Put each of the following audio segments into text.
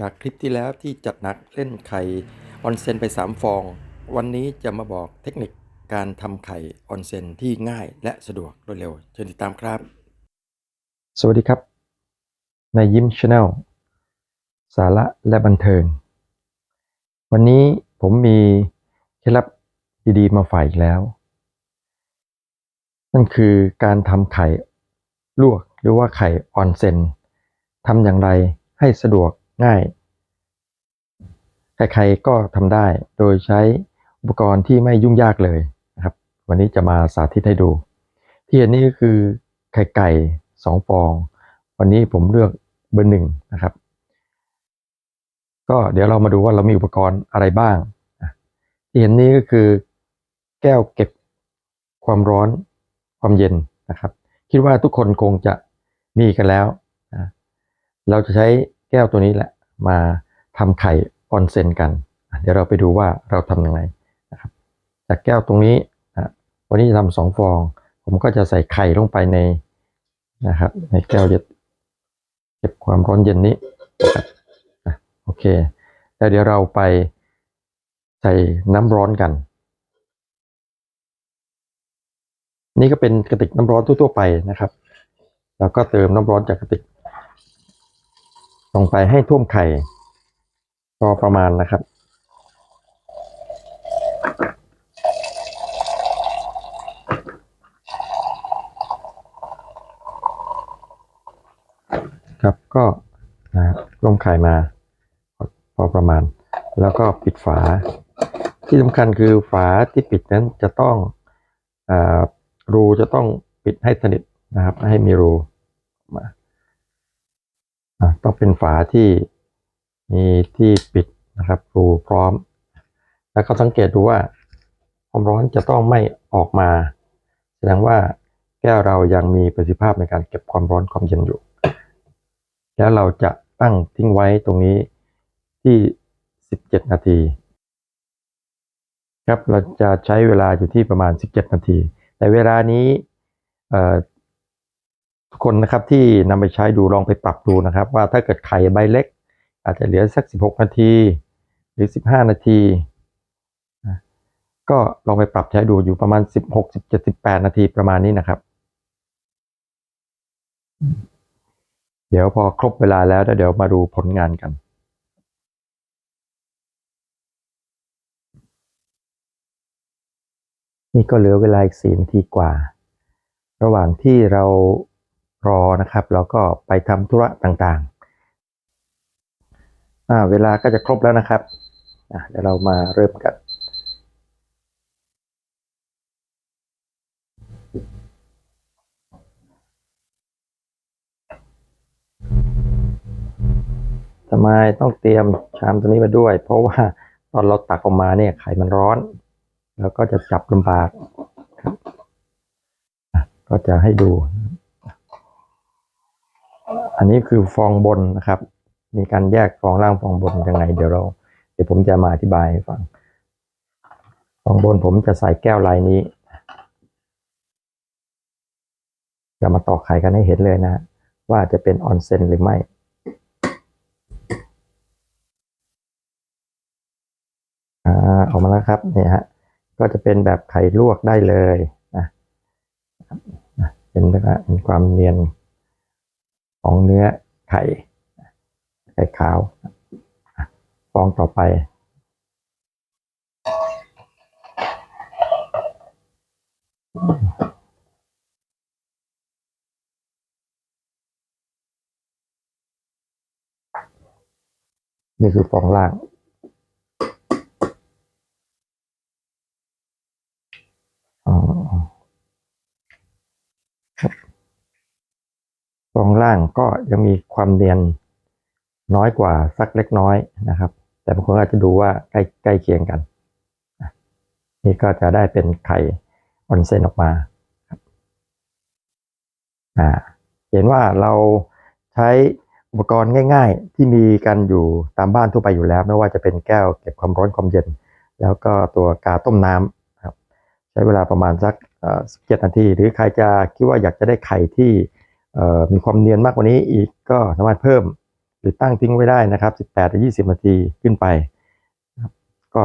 จากคลิปที่แล้วที่จัดหนักเล่นไข่ออนเซนไป 3 ฟอง วันนี้จะมาบอกเทคนิคการทำไข่ออนเซนที่ง่ายและสะดวกรวดเร็ว เชิญติดตามครับ สวัสดีครับ ในยิ้มชาแนลสาระและบันเทิง วันนี้ผมมีเคล็ดลับดีๆมาฝากอีกแล้ว นั่นคือการทำไข่ลวกหรือว่าไข่ออนเซนทำอย่างไรให้สะดวก ง่าย ใครๆก็ทำได้ โดยใช้อุปกรณ์ที่ไม่ยุ่งยากเลยนะครับ วันนี้จะมาสาธิตให้ดู ที่เห็นนี่ก็คือไข่ไก่สองฟอง วันนี้ผมเลือกเบอร์หนึ่งนะครับ ก็เดี๋ยวเรามาดูว่าเรามีอุปกรณ์อะไรบ้าง ที่เห็นนี้ก็คือแก้วเก็บความร้อนความเย็นนะครับ คิดว่าทุกคนคงจะมีกันแล้ว เราจะใช้ แก้วตัวนี้แหละมาทำไข่ออนเซนกัน เดี๋ยวเราไปดูว่าเราทำยังไงนะครับ จากแก้วตรงนี้วันนี้จะทำสองฟอง ผมก็จะใส่ไข่ลงไปในนะครับ ในแก้วจะเก็บความร้อนเย็นนี้นะครับโอเค แล้วเดี๋ยวเราไปใส่น้ำร้อนกัน นี่ก็เป็นกระติกน้ำร้อนทั่วๆไปนะครับ แล้วก็เติมน้ำร้อนจากกระติก ลงไปให้ท่วมไข่พอประมาณนะครับ ครับก็นะรับลงไข่มาพอประมาณ แล้วก็ปิดฝา ที่สำคัญคือฝาที่ปิดนั้นจะต้องอารูจะต้องปิดให้สนิทนะครับ ให้มีรู ต้องเป็นฝาที่มีที่ปิดนะครับรูพร้อม แล้วก็สังเกตดูว่าความร้อนจะต้องไม่ออกมา แสดงว่าแก้วเรายังมีประสิทธิภาพในการเก็บความร้อนความเย็นอยู่ แล้วเราจะตั้งทิ้งไว้ตรงนี้ที่ 17 นาทีครับเราจะใช้เวลาอยู่ที่ประมาณ 17 นาที แต่เวลานี้ ทุกคนนะครับที่นำไปใช้ดูลองไปปรับดูนะครับ ว่าถ้าเกิดไข่ใบเล็ก อาจจะเหลือสัก 16 นาที หรือ 15 นาทีก็ลองไปปรับใช้ดูอยู่ประมาณ 16 17 18 นาทีประมาณนี้นะครับ เดี๋ยวพอครบเวลาแล้วเดี๋ยวมาดูผลงานกันนี่ก็เหลือเวลาอีกสี่นาทีกว่า ระหว่างที่เรา รอนะครับเราก็ไปทำธุระต่างๆ เวลาก็จะครบแล้วนะครับเดี๋ยวเรามาเริ่มกันทำไมต้องเตรียมชามตัวนี้มาด้วย เพราะว่าตอนเราตักออกมาเนี่ยไข่มันร้อน แล้วก็จะจับลำบากก็จะให้ดู อันนี้คือฟองบนนะครับ มีการแยกฟองล่างฟองบนยังไง เดี๋ยวเรา เดี๋ยวผมจะมาอธิบายให้ฟัง ฟองบนผมจะใส่แก้วลายนี้ จะมาตอกไข่กันให้เห็นเลยนะ ว่าจะเป็นออนเซนหรือไม่อ่าออกมาแล้วครับเนี่ยฮะก็จะเป็นแบบไข่ลวกได้เลยนะเป็นนะเป็นความเนียน ของเนื้อไข่ไข่ขาวฟองต่อไป นี่คือฟองล่าง อ๋อครับ ฟองล่างก็ยังมีความเนียนน้อยกว่าสักเล็กน้อยนะครับ แต่บางคนอาจจะดูว่าใกล้ใกล้เคียงกัน นี่ก็จะได้เป็นไข่ออนเซนออกมาครับอ่าเห็นว่าเราใช้อุปกรณ์ง่าย ๆ ที่มีกันอยู่ตามบ้านทั่วไปอยู่แล้ว ไม่ว่าจะเป็นแก้วเก็บความร้อนความเย็น แล้วก็ตัวกาต้มน้ำครับใช้เวลาประมาณสักเจ็ดนาที หรือใครจะคิดว่าอยากจะได้ไข่ที่ มีความเนียนมากกว่านี้อีกก็สามารถเพิ่มหรือตั้งทิ้งไว้ได้นะครับ 18ถึง20 นาทีขึ้นไป ก็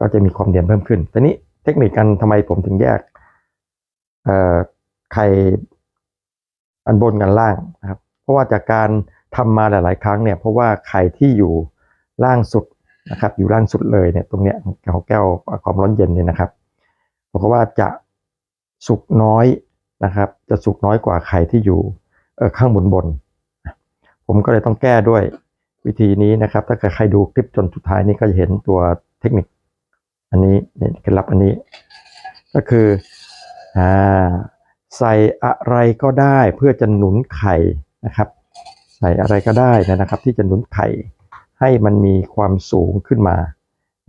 ก็จะมีความเนียนเพิ่มขึ้นทีนี้เทคนิคการทำไมผมถึงแยกไข่อันบนกันล่างนะครับ เพราะว่าจากการทำมาหลาย ๆ ครั้งเนี่ยเพราะว่าไข่ที่อยู่ล่างสุดนะครับ อยู่ล่างสุดเลยเนี่ยตรงเนี้ยของแก้วความร้อนเย็นเนี่ยนะครับบอกว่าจะสุกน้อย นะครับ จะสุกน้อยกว่าไข่ที่อยู่เข้างบนบน ผมก็เลยต้องแก้ด้วยวิธีนี้นะครับ ถ้าเกิดใครดูคลิปจนสุดท้ายนี้ก็จะเห็นตัวเทคนิค อันนี้เนี่ยเคล็ดลับอันนี้ ก็คืออ่าใส่อะไรก็ได้เพื่อจะหนุนไข่นะครับ ใส่อะไรก็ได้นะครับ ที่จะหนุนไข่ให้มันมีความสูงขึ้นมา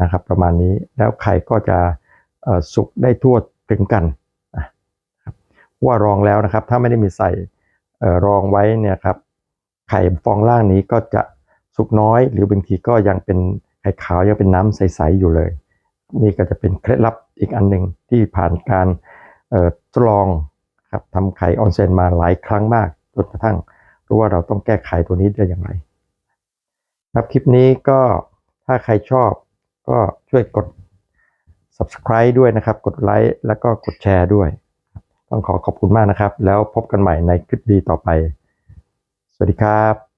นะครับ ประมาณนี้แล้วไข่ก็จะสุกได้ทั่วถึงกัน ว่ารองแล้วนะครับ ถ้าไม่ได้มีใส่รองไว้เนี่ยครับไข่ฟองล่างนี้ก็จะสุกน้อย หรือบางทีก็ยังเป็นไข่ขาวยังเป็นน้ำใสๆอยู่เลย นี่ก็จะเป็นเคล็ดลับอีกอันหนึ่งที่ผ่านการทดลองครับทำไข่ออนเซนมาหลายครั้งมากจนกระทั่งรู้ว่าเราต้องแก้ไขตัวนี้ได้อย่างไร ครับคลิปนี้ก็ถ้าใครชอบก็ช่วยกด subscribe ด้วยนะครับ กดไลค์แล้วก็กดแชร์ด้วย ต้องขอขอบคุณมากนะครับ แล้วพบกันใหม่ในคลิปดีต่อไป สวัสดีครับ